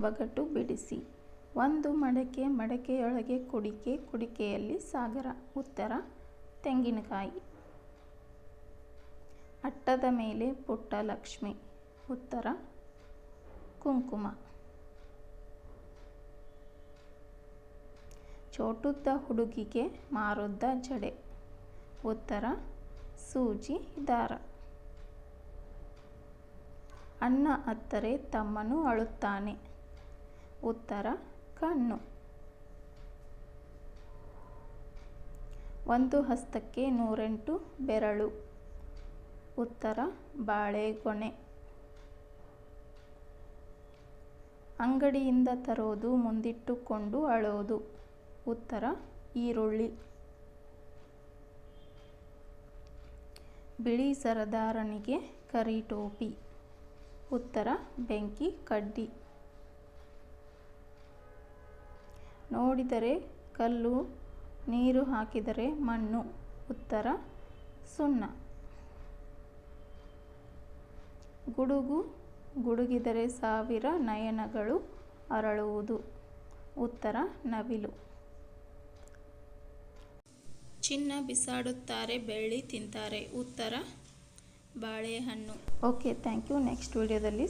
ಒಗಟು ಬಿಡಿಸಿ. ಒಂದು ಮಡಕೆ ಮಡಕೆಯೊಳಗೆ ಕುಡಿಕೆ ಕುಡಿಕೆಯಲ್ಲಿ ಸಾಗರ. ಉತ್ತರ, ತೆಂಗಿನಕಾಯಿ. ಅಟ್ಟದ ಮೇಲೆ ಪುಟ್ಟ ಲಕ್ಷ್ಮಿ. ಉತ್ತರ, ಕುಂಕುಮ. ಚೋಟುದ್ದ ಹುಡುಗಿಗೆ ಮಾರುದ್ದ ಜಡೆ. ಉತ್ತರ, ಸೂಜಿ ದಾರ. ಅಣ್ಣ ಅತ್ತರೆ ತಮ್ಮನು ಅಳುತ್ತಾನೆ. ಉತ್ತರ ಕಣ್ಣು. ಒಂದು ಹಸ್ತಕ್ಕೆ ನೂರೆಂಟು ಬೆರಳು. ಉತ್ತರ ಬಾಳೆಗೊನೆ. ಅಂಗಡಿಯಿಂದ ತರೋದು ಮುಂದಿಟ್ಟುಕೊಂಡು ಅಳೋದು. ಉತ್ತರ ಈರುಳ್ಳಿ. ಬಿಳಿ ಸರದಾರನಿಗೆ ಕರಿ ಟೋಪಿ. ಉತ್ತರ ಬೆಂಕಿ ಕಡ್ಡಿ. ನೋಡಿದರೆ ಕಲ್ಲು, ನೀರು ಹಾಕಿದರೆ ಮಣ್ಣು. ಉತ್ತರ, ಸುಣ್ಣ. ಗುಡುಗು ಗುಡುಗಿದರೆ ಸಾವಿರ ನಯನಗಳು ಅರಳುವುದು. ಉತ್ತರ, ನವಿಲು. ಚಿನ್ನ ಬಿಸಾಡುತ್ತಾರೆ, ಬೆಳ್ಳಿ ತಿಂತಾರೆ. ಉತ್ತರ, ಬಾಳೆಹಣ್ಣು. Okay, thank you. ನೆಕ್ಸ್ಟ್ ವಿಡಿಯೋದಲ್ಲಿ